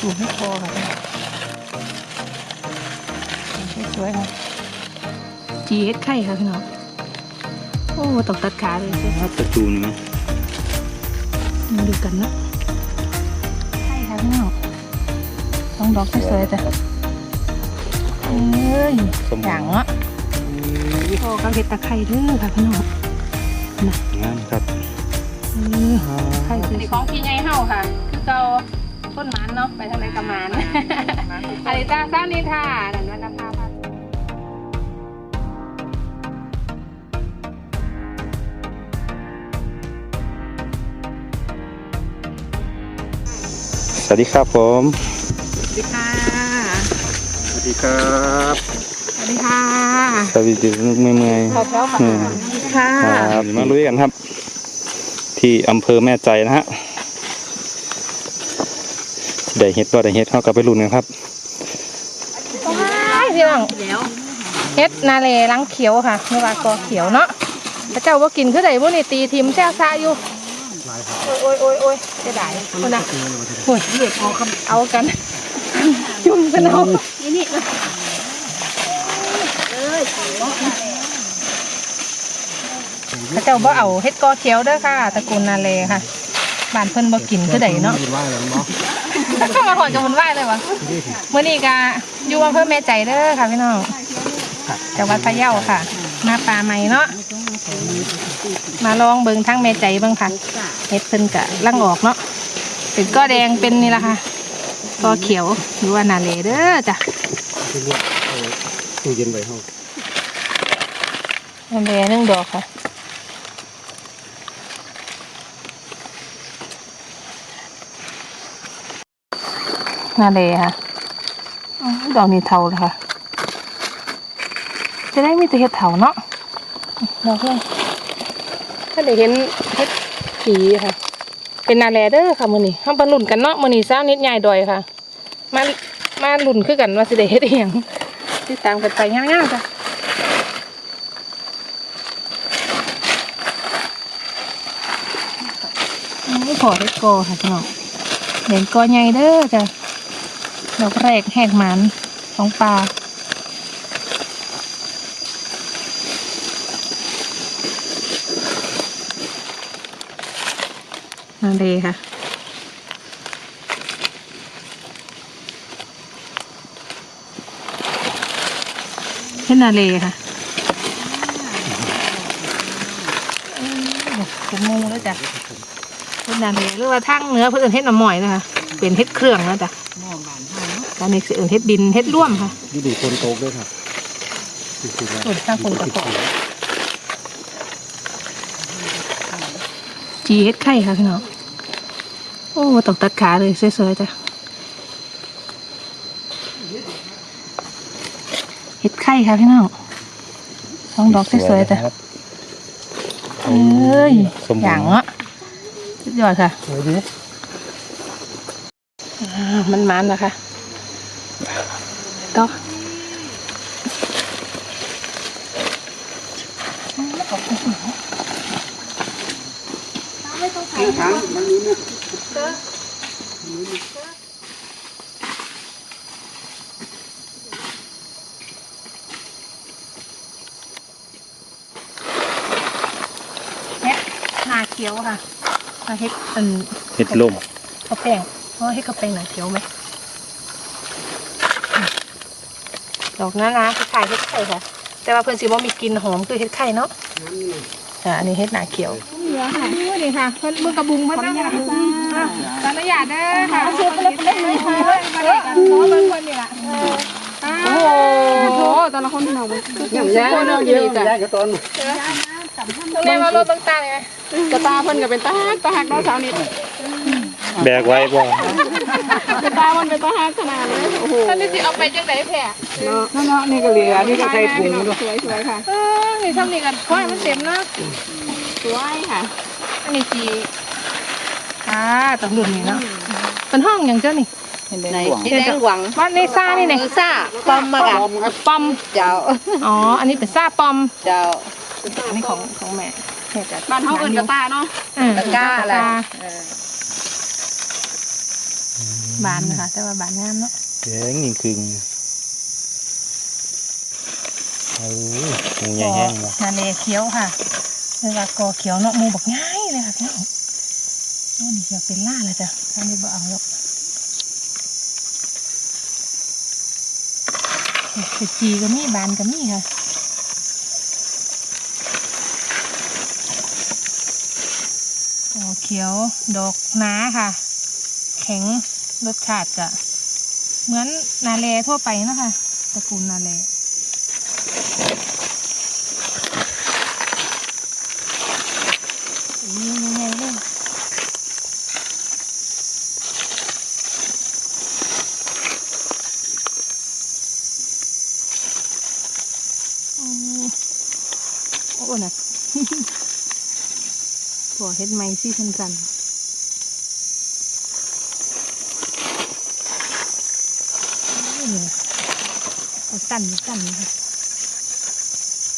ปลูกให้พอค่ะสวยๆค่ะจีเฮ็ดไข่ค่ะพี่น้องโอ้ตกตัดขาเลยสิถ้าตะจูนี่ไหมมาดูกันนะไข่ค่ะพี่น้องต้องดอกสวยๆจ้ะเอ้ยอย่างเนาะโอ้ก็เห็ดตะไคร้เด้อค่ะพี่น้องงามครับเออไข่สวยของพี่ใหญ่เฮาค่ะคือเก่า ต้นหมันเนาะไปทางไหนกับมันอาริตาซานิทานันวันภาพันสวัสดีครับผม สวัสดีค่ะ สวัสดีครับสวัสดีค่ะสวัสดีเมื่อยเมื่อยขอบคุณค่ะอืมค่ะครับมาลุยกันครับ ที่อำเภอแม่ใจนะฮะ ได้เฮ็ดว่าได้เฮ็ดเขากับไปรุ่นกันครับว้ายพี่น้องเฮ็ดนาเลล้างเขียวค่ะเมื่อวานกอเขียวเนาะพระเจ้าว่ากินคือไดบ่นี่ตีทิมแซ่ซะอยู่โอ้ยโอ้ยโอ้ยจะได้คนน่ะโอ้ยเด็กเอาคำเอากัน จุ่มกันเอาพระเจ้าบ่เอาเฮ็ดกอเขียวเด้อค่ะตระกูลนาเลค่ะบ้านเพิ่นบ่กินคือไดเนาะ ว่าแล้วเนาะมาหอนกับมันไหวเลยวะเมื่อนี้ก็อยู่อำเภอแม่ใจเด้อค่ะพี่น้องจังหวัดพะเยาค่ะ มาป่าใหม่เนาะมาลองเบิงทั้งแม่ใจเบิงค่ะเฮ็ดเพิ่นกะลังออกเนาะเป็นก้อแดงเป็นนี่ละค่ะก้อเขียวหรือว่านาเลเด้อจ้ะที่เรียกเอาตู้เย็นไว้ห้องนาเลหนึ่งดอกค่ะ นาเลค่ะอ๋อดอกนี้เทาเลยค่ะ จะได้มีแต่เห็ดเถาเนาะเราเพื่อนถ้าได้เห็นเห็ดผีค่ะ เป็นนาแลเด้อค่ะมือนี้ห้ามปลาหลุนกันเนาะมือนี้เช้านิดใหญ่ดอยค่ะ มามาหลุนคือกันว่าสิได้เฮ็ดอหย่างติดตามกันไปง่ายๆจ้ะนี่พอเฮ็ดกอค่ะพี่น้องเห็นกอใหญ่เด้อจ้ะ ดอกแรกแหกหมันของปลานาเลค่ะ เห็นนาเลค่ะจมูแล้วจ้ะเห็ดนาเลหรือว่าทั้งเนื้อเพื่อนเห็ดหน่อหมอยนะคะ เป็นเห็ดเครื่องแล้วจ้ะ การนี้สิเอื่นเห็ดดินเห็ดร่วมค่ะนี่ดูคนโตกด้วยครับจริงๆแล้วส่วนข้างคนกระเพาะจีเห็ดไข่ค่ะพี่น้องโอ้ตกตัดขาเลยสวยๆจ้ะเห็ดไข่ค่ะพี่น้องสองดอกสวยๆจ้ะครับเอ้ยสมบูรณ์อย่างเนาะสุดยอดค่ะ สวยดีอ่ามันมันนะคะ ต่อเฮ็ดหนาเขียวค่ะมาเฮ็ดอันเฮ็ดลมข้าวแป้งเพราะเฮ็ดข้าวแป้งหนาเขียวไหมอืม ดอกนั้นนะคล้ายๆเฮ็ดไข่ค่ะ แต่ว่าเพื่อนสิว่ามีกลิ่นหอมคือเฮ็ดไข่เนาะอ่าอันนี้เฮ็ดหนาเขียวนี่ค่ะเพื่อนมือกระบุงเพื่อนขออนุญาตขออนุญาตเด้อค่ะเชื่อไปเลยไปเลยค่ะมาเลยกันขอเบิ่งคนนี่ล่ะโอ้โหแต่ละคนที่น้องอย่างยากเนาะเยอะจ้ะยากกับตอนต้องเรียนว่ารถต่างๆไงกระตาเพิ่นก็เป็นตาฮักตาฮักเนาะสาวนิด แบกไว้บ่กระตามันเป็นตาฮักขนาดเลยโอ้โหท่านนี่สิเอาไปจังไหนแผ่เนาะเนาะนี่ก็เหลือนี่ก็ใส่ถุงสวยสวยค่ะเออนี่ทำนี่กันเพราะให้มันเต็มเนาะสวยค่ะอันนี้จีค่ะต้องรุ่นนี่เนาะเป็นห้องอย่างเจ้านี่ในที่แดงหวังบ้านในซ่านี่เนี่ยซ่าปอมมากะปอมเจ้าอ๋ออันนี้เป็นซ่าปอมเจ้าอันนี้ของของแม่แม่จะบ้านเฮาเอิ้นกระตาเนาะอืมตะกร้าอะไรตะกร้า บานนะคะแต่ว่าบานงามเนาะแดงยิ่งคึงโอ้ยหมูใหญ่แห้งว่ะนาเลเขียวค่ะเวลากอเขียวเนาะหมูบอกง่ายเลยค่ะพี่น้องโอ้นี่เขียวเป็นล่าเลยจ้ะถ้าไม่บอกเอาหรอกเห็ดจีก็มีบานก็มีค่ะกอเขียวดอกหนาค่ะ แข็ง รสชาติจะเหมือนนาเลทั่วไปนะคะตระกูลนาเลนี่ยังไงเลยโอ้โอ้น่ะพอเฮ็ดไม้ซี่สันสันโอ้ยเนี่ย เอาสั้นสั้นนะคะ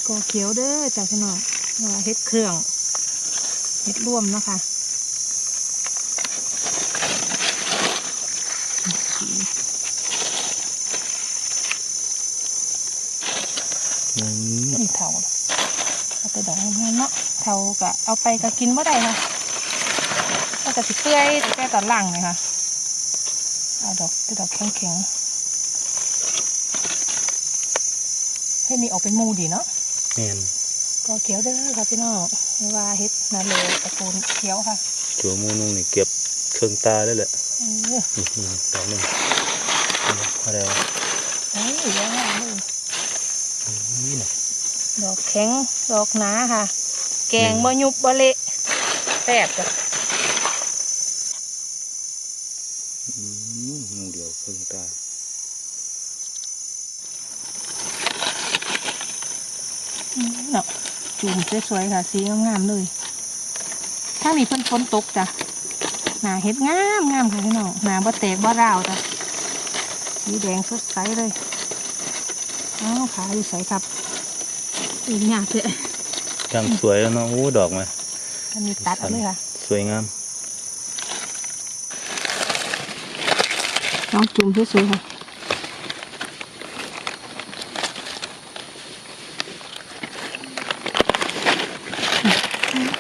ก็เขียวเด้อจากพี่น้องว่าเฮ็ดเครื่องเห็ดร่วมเนาะค่ะอืมนี่เถาเอาไปดองให้เนาะเถากะเอาไปก็กินบ่ได้ค่ะก็จะสิเปื่อยแต่แค่ตอนหลังเลยค่ะเอาดอกแต่ดอกแข็งๆให้ นี่ออกเป็นหมูดีเนาะแม่นก็เขียวเด้อค่ะพี่น้องไม่ว่าเฮ็ดนาเลตระกูลเขียวค่ะจัวหมูนุ่งนี่เก็บเครื่องตาได้แหละเออนี่นี่ดอกหนึ่งมาแล้วเฮ้ยเยอะมากเลยนี่นะดอกแข็งดอกหนาค่ะ แกงบ่ยุบบ่เละแซ่บจ้ะ อืมหมูเดียวเครื่องตา อืมเนาะ จุ่มสวยๆค่ะสีงามๆเลยทางนี้เพิ่นฝนตกจ้ะหนาเฮ็ดงามงามค่ะพี่น้องหนาบ่แตกบ่ร้าวจ้ะสีแดงสดใสเลยอ้าวขาอยู่ใสครับอีกยากเลยจังสวยแล้วเนาะโอ้ดอกมาอันนี้ตัดเอาเลยค่ะ สวยงามลองจุ่มสวยๆค่ะ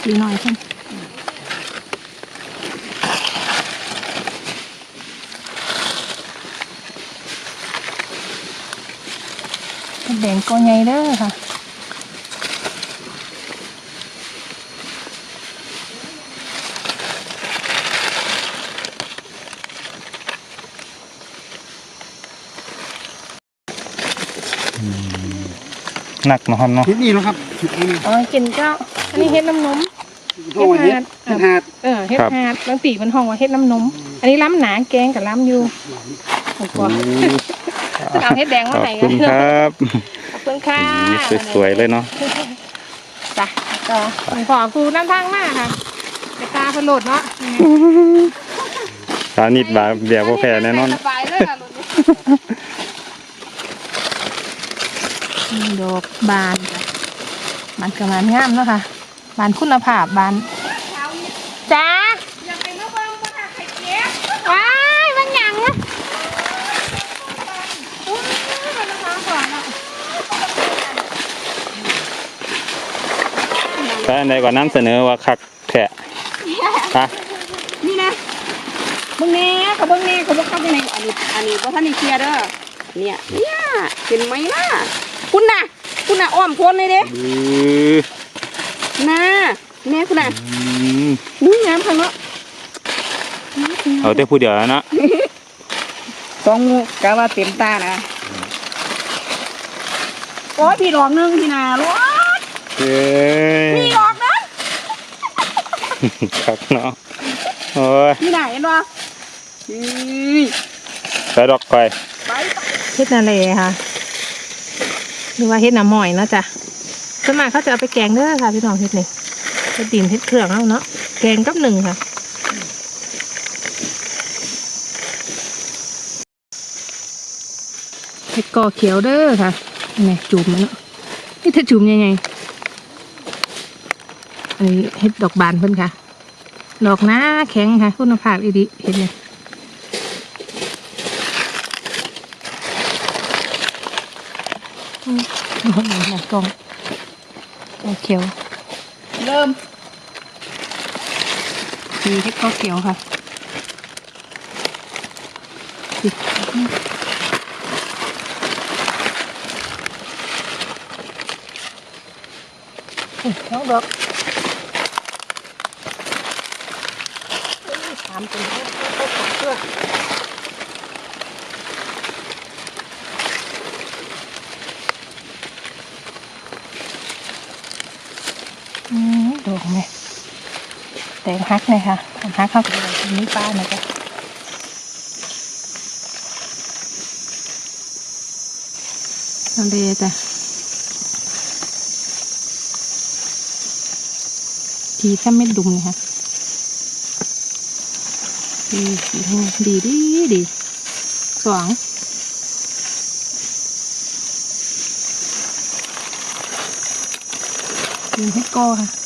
ดีหน่อยเพิ่นแดงก็ใหญ่เด้อค่ะหนักมาฮอนเนาะที่นี่แล้วครับที่นี่อ๋อกินเจ้าอันนี้เฮ็ดน้ำนม โอ้ยเฮ็ดเฮ็ดหาดเออเฮ็ดฮาดบางปีมันห้องว่าเฮ็ดน้ำนม อันนี้ล้ำหนาแกงกับล้ำอยู่โอ้โหเอาเฮ็ดแดงขมาอบให้คุณครับขอบคุณค่ะสีสวยๆเลยเนาะจ้ะก็ขอครูน้ำทางมากค่ะไปตาเพนโหลดเนาะสานิดบาเบียกว่าแพ้แน่นอนสบายเลยค่ะรุ่นนี้ดอกบานจ้ะบานกระมานงามเนาะค่ะ บานคุณภาพบานจ้าอยากไปมาเบิ่งบ่น่ะไข่เก็บว้ายมันหยังวะอุ้ยมันมาหาก่อนอะแต่อันใดก็น้ำเสนอว่าคักแค่ฮะนี่นะเบิ่งแน่เขาเบิ่งแน่เขาบ่เข้าไปไหนอันนี้อันนี้บ่ทันได้เคลียร์เด้อเนี่ยเนี่ยเห็นไหมล่ะคุณน่ะคุณน่ะอ้อมพ้นเลยเด้อือ น่ะแม่คุณน่ะอืมอุ้ยงามคังเนาะเอาแต่ผู้เดียวแล้วเนาะสองงูกะว่าเต็มตานะโอ้ยพี่ดอกหนึงพี่นาลูกเอ้ยพี่ดอกนั้นคักเนาะโอ้ยพี่นาเห็นบ่อือไปดอกก่อยไป เฮ็ดนาเลค่ะหรือว่าเฮ็ดน้ำหมอยเนาะจ้ะ สมัยเขาจะเอาไปแกงเด้อค่ะพี่น้องเฮ็ดนี่จะดินเฮ็ดเครื่องเอาเนาะแกงกับหนึ่งค่ะเห็ดกอเขียวเด้อค่ะนี่จุ่มเนาะนี่ถ้าจุ่มยังไงอันนี้เห็ดดอกบานเพิ่นค่ะ ดอกหน้าแข็งค่ะ คุณภาพอีดีเห็นไหมหอมหอมกล้อง กล้องเขียว เริ่มมีเห็ดก็เขียวค่ะสิอุ๊ยน้องดอกเอ้ยถามเป็นเขาเขาขอเสื้ออืมดอกไหม แตงฮักเลยค่ะแตงฮักเข้ากับนี้ป้านะจ๊ะทะเลจ้ะทีถ้าไม่ดุมเลยค่ะดีดีดีดีสว่างดีให้โก้ค่ะ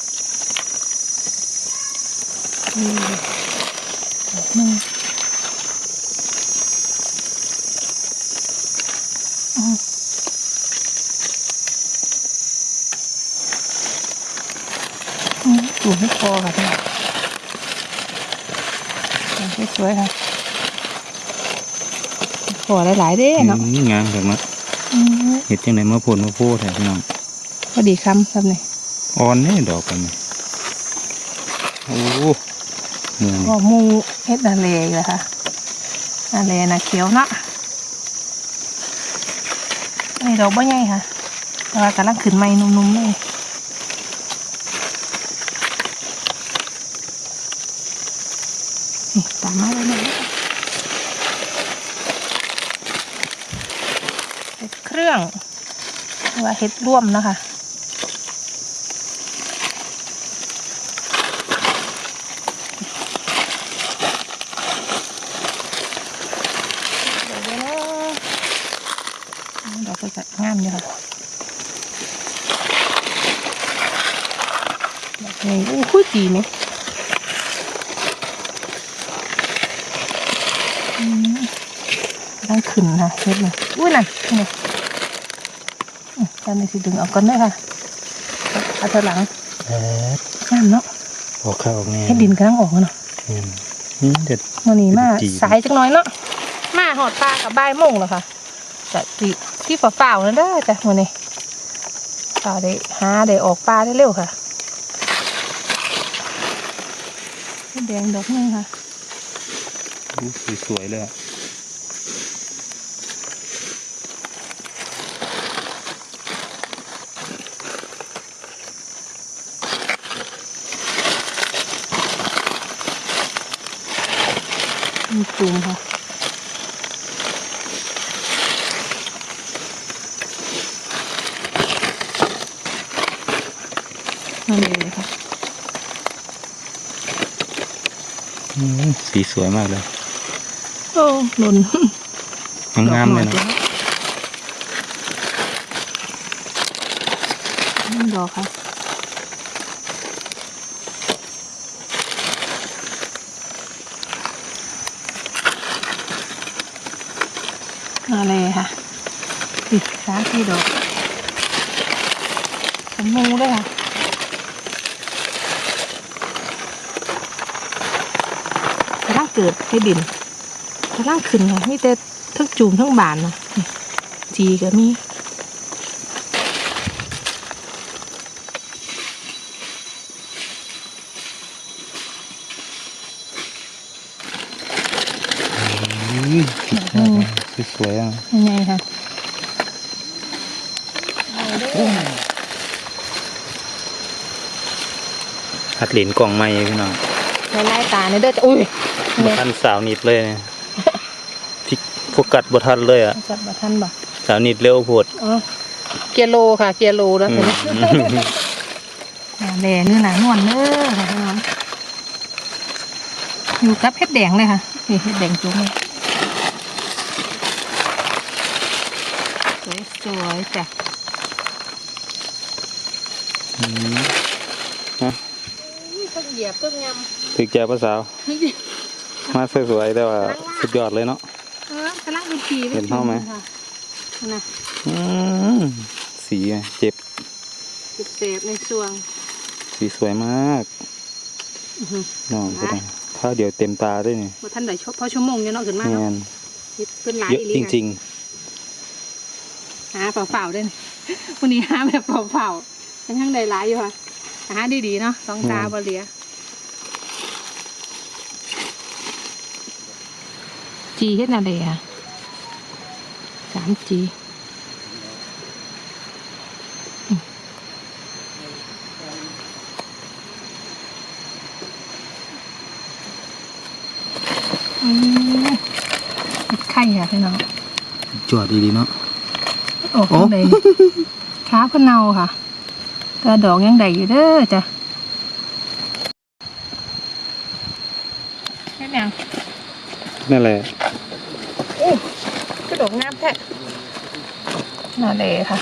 นี่หนึ่งอืมอืมอยู่ให้คอค่ะพี่ให้สวยๆค่ะขอหลายๆเด้เนาะอืมงามแบบนั้นอืมเห็ดจังไดมาพ่นมาโพดแท้พี่น้องพอดีคำครับเนี่ยอ่อนแน่ดอกกันนี่โอ้เมืองก็มูเฮ็ดนาเลอีกแล้วค่ะนาเลนะเขียวเนาะนนี้ดอกบ่ใหญ่ค่ะ แต่ว่ากำลังขึ้นใหม่นุ่มๆเลยนี่ตามมาเลยนะเฮ็ดเครื่องว่าเฮ็ดร่วมเนาะคะ เดี๋ยวนะดอกก็จะงามอยู่ค่ะ ดอกนี้อู้หูดีไหมอืมต้องขึ้นค่ะเฮ็ดเลยอุ้ยนั่นนี่อืมตอนนี้สิดึงออกก่อนเด้อค่ะเอาเธอหลังเอ็ดงามเนาะออกข้าวออกแน่เฮ็ดดินกำลังออกเนาะอืมอืมเด็ดวันนี้มาจีบสายจังน้อยเนาะมาหอดปลากับบ่ายโมงแล้วค่ะจะจีที่ฝ่าฝ่าวๆนั่นเด้อจ้ะวันนี้ฝ่าได้หาได้ออกปลาได้เร็วค่ะ แดงดอกนึงค่ะอู้สวยๆเลยอะมีจุ่มค่ะนั่นเลยค่ะ อืม สีสวยมากเลย โอ้หล่นงามๆเลยดอกหนะนี่ดอกค่ะอะไรค่ะอีกสามสี่ดอกเป็นงูด้วยค่ะกำลัง เกิดให้ดินกำลังขึ้นค่ะมีแต่ทั้งจูมทั้งบานนะนี่จีก็มีอืมสวยๆอะยังไงค่ะหัดเหรียญกล่องไม้พี่น้องในไล่ตาเนี่ยเด้อจ้ะอุ้ย บเนี่ยทันสาวนิดเลยเนี่ยพริกโฟกัสบทันเลยอะจับมาทันบ่สาวนิดเร็วโพดอ๋อเกียร์โลค่ะ เกียร์โลแล้วอืสิมอ่าแดงนี่หนานวลเด้อค่ะพี่น้องอยู่กับเห็ดแดงเลยค่ะนี่เห็ดแดงจุ๊บเลยสวยสวยๆจ้ะอืมต้นเหยียบต้นยถึกใจภาษาวำ มาสวยๆแต่ว่าสุดยอดเลยเนาะเออกำลังเป็นผีเห็นเท่าไหมค่ะนะอืมสีอะเจ็บเสบในช่วง สีสวยมากอื้อหือน้องก็ได้ถ้าเดี๋ยวเต็มตาด้วยนี่บ่ท่านได้ชบพอชั่วโมงเนี่ยเนาะขึ้นมาแมเนาะนเฮ็ดเพิ่นหลายเยอะอีหลีจค่ะริงหาเปล่าๆเด้นวันนี้หาแบบเปล่าๆยังยังได้หลายอยู่ค่ะหาดีๆเนาะสองตาบ่เหลีย จีเฮ็ดอะไรอะสามจีอืมเฮ็ดไข่ค่ะพี่น้องๆจวดดีๆเนาะโอ้โอ้ข้างในขาเพิ่นเน่าค่ะกระดอกยังได้อยู่เด้อจ้ะแค่ยังนั่นแหละโอ้กระ ดอกงามแท้น่าเลยค่ะ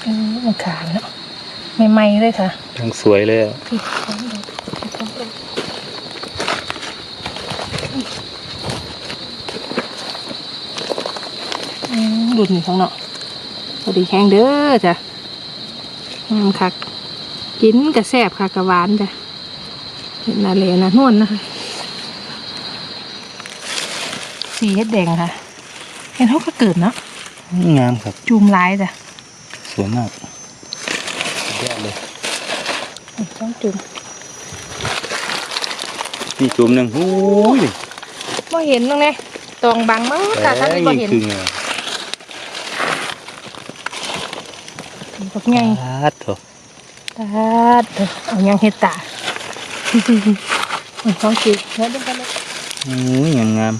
เออมันขาเนาะใหม่ๆเลยค่ะทั้งสวยเลยอะพี่ของดอกพี่ของดอกอืมหลุดหนีข้างเนาะพอดีแข็งเด้อจ้ะงามคัก กินกระแซบค่ะกระหวานจ้ะเห็นนาเลนะนวลนะคะ สีเฮ็ดแดงค่ะเห็นเขาก็เกิดเนาะงามครับจูมลายจ้ะสวยมากสุดยอดเลยนี่ต้องจูมนี่จุ่มหนึ่งโอ้ยบ่เห็นตรงนี้ตองบังมั้งค่ะท่านที่บ่เห็นครึ่งอะบักใหญ่ตัดเถอะตาดเด้อเอายังเฮ็ดตามันต้องกินแล้วดูกันเลยอืมงามงาม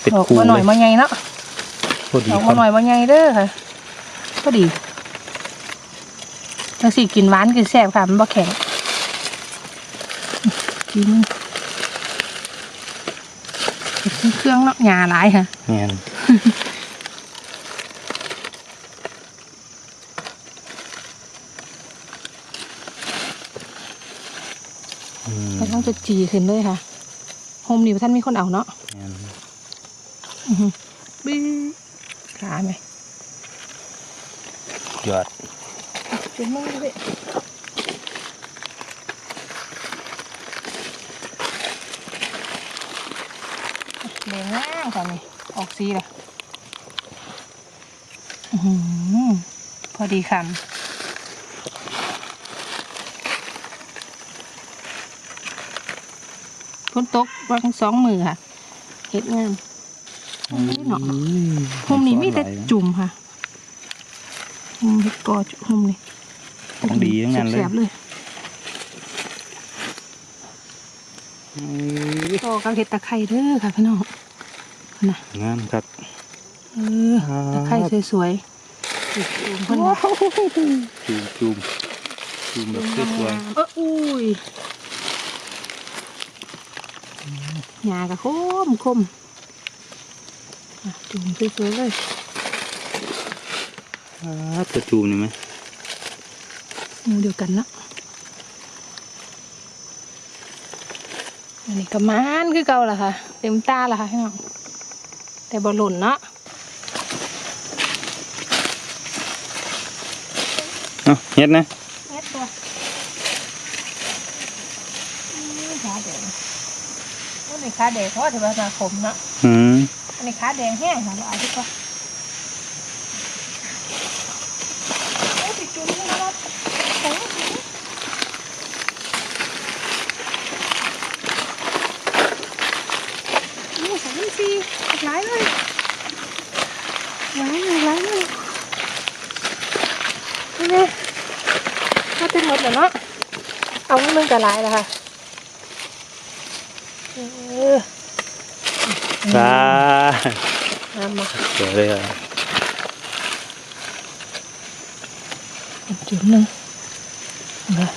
เป็นออกคู่มาหเลน่อยยมาใหญ่เนาะพอดีออกครัมาบหน่อยมาใหญ่เด้อค่ะพอดีจังสิกินหวานกินแซ่บค่ะมันบ่แข็งกินกินเครื่องเนาะหยาหลายค่ะ งานอืม มันต้องจะจีขึ้นเลยค่ะโฮมนี่ท่านมีคนเอาเนาะ งาน อื้อหือบี้ขา ไหมยอดจุดมือเลยเลี้ยงง่างก่อนนี่ออกสีเลยอื้อหือพอดีคำพ้นตกวางสองมือค่ะเห็ดงามโอ้ย เนาะหุมนี่มีแต่จุ่มค่ะหุมเห็ดกอจุหุมนี่ของดีทั้งนั้นเลยแสบๆเลยอืมกอกับเห็ดตะไคร้เด้อค่ะพี่น้องนะงามครับเออตะไคร้สวยๆจุ่มเพิ่นนะจูมจูมจูมแบบสวยเอออุ้ยหยากระคมคมอะ จุ่มสวยๆเลยๆอ่าตัวจูมนี่ไหมหมูเดียวกันเนาะอันนี้ก็มานคือเก่าล่ะค่ะ เต็มตาล่ะค่ะพี่น้องแต่บอลหล่นเนาะเอ้าเฮ็ดนะแอดตัวอืมขาแดงอันนี้ขาแดงเพราะว่าถือว่ามาขมเนาะอืมอั นนี้ขาแดงแห้งค่ะเราเอาดีกว่าโอ้ยสิจุ่มให้เราโอ้ยโอ้ยสามสี่หลายเลยหลายเลยหลายเลยนี่ไงมาเต็มหมดแล้วเนาะเอาเรื่องกระไรแล้วค่ะเออจ้า น้ำมาสวยเลยอะอีกจุดหนึ่งเดี๋ยว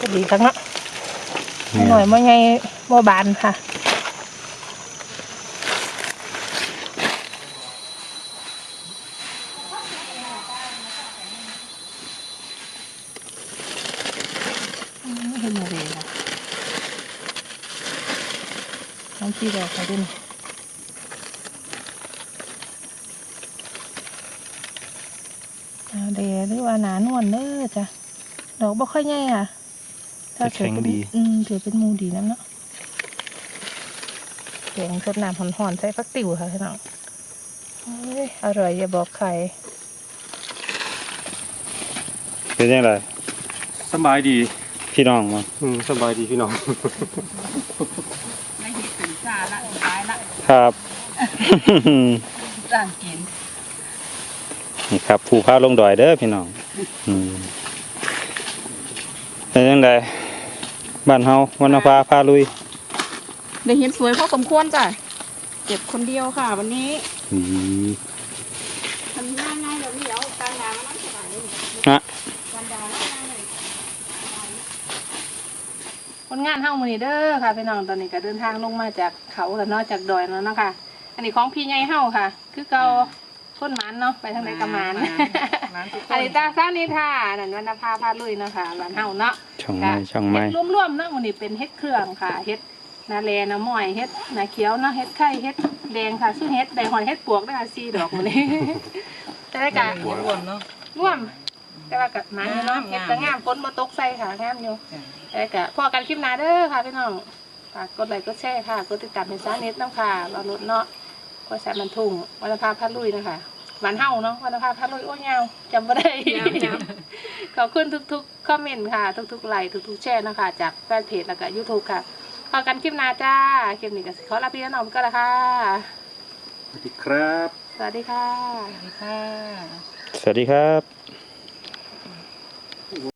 ก็ดีครั้งเนาะ น้ำชีดอกไปด้วยนี่นาเดหรือว่าหนานวลเด้อจ้ะดอกบ่ค่อยใหญ่ค่ะแต่แข็งดีอืมถือเป็นหมูดีน้ำเนาะแกงสดน้ำหอนๆใส่ฟักติ๋วค่ะพี่น้องเอ้ยอร่อยอย่าบอกใครเป็นยังไงสบายดีพี่น้องมาอืมสบายดีพี่น้องไม่เห็นถึงซาละตายละครับ ร่างกินนี่ครับภูพาลงดอยเด้อพี่น้องอืมเป็นยังไงบ้านเฮาวันนภาพาลุยได้เห็นสวยพอสมควรจ้ะเก็บคนเดียวค่ะ วันนี้อืม ทำง่ายง่ายๆแบบนี้เอาการงานมานั่งสบายเลย ฮะ การงานนั่งเลย คนงานเฮ้ามือนี้เด้อค่ะพี่น้องตอนนี้ก็เดินทางลงมาจากเขาแล้วเนาะจากดอยแล้วเนาะค่ะ อันนี้ของพี่ใหญ่เฮ้าค่ะ คือเกาคนหมันเนาะไปทางไหนก็หมันร้านทุกคอันนนี้ตาซ่านิทานันวรรณภาพาลุยเนาะค่ะร้านเฮ้าเนาะช่องไม้ช่องไม้เฮ็ดรวมๆเนาะวันนี้เป็นเฮ็ดเครื่องค่ะเฮ็ดนาแลนาม้อยเฮ็ดนาเขียวเนาะเฮ็ดไข่เฮ็ดแดงค่ะซึ่งเฮ็ดแดงหอยเฮ็ดปวกนะคะสี่ดอกมื้อนี้แต่ได้กะรวมเนาะร่วม แต่ว่ากับมันอยู่เนาะเฮ็ดก็งามฝนบ่ตกใส่ค่ะงามอยู่แต่กะพอกันคลิปหน้าเด้อค่ะพี่น้องฝากกดไลค์กดแชร์ค่ะกดติดตามเป็นซ่าเน็ตน้ำค่ะเราลดเนาะก็แซ่บมันทุ่งวรรณภาพาลุยนะคะหวานเฮาเนาะวรรณภาพาลุยโอ้ยยาวจำบ่ได้ขอบคุณทุกๆคอมเมนต์ค่ะ ทุกๆไลค์ทุกๆแชร์นะคะ จากแฟนเพจแล้วก็ยูทูบค่ะพอกันคลิปหน้าจ้าคลิปนี้ก็สิขอลาพี่น้องก็แล้วค่ะสวัสดีครับ สวัสดีค่ะ สวัสดีค่ะ สวัสดีครับ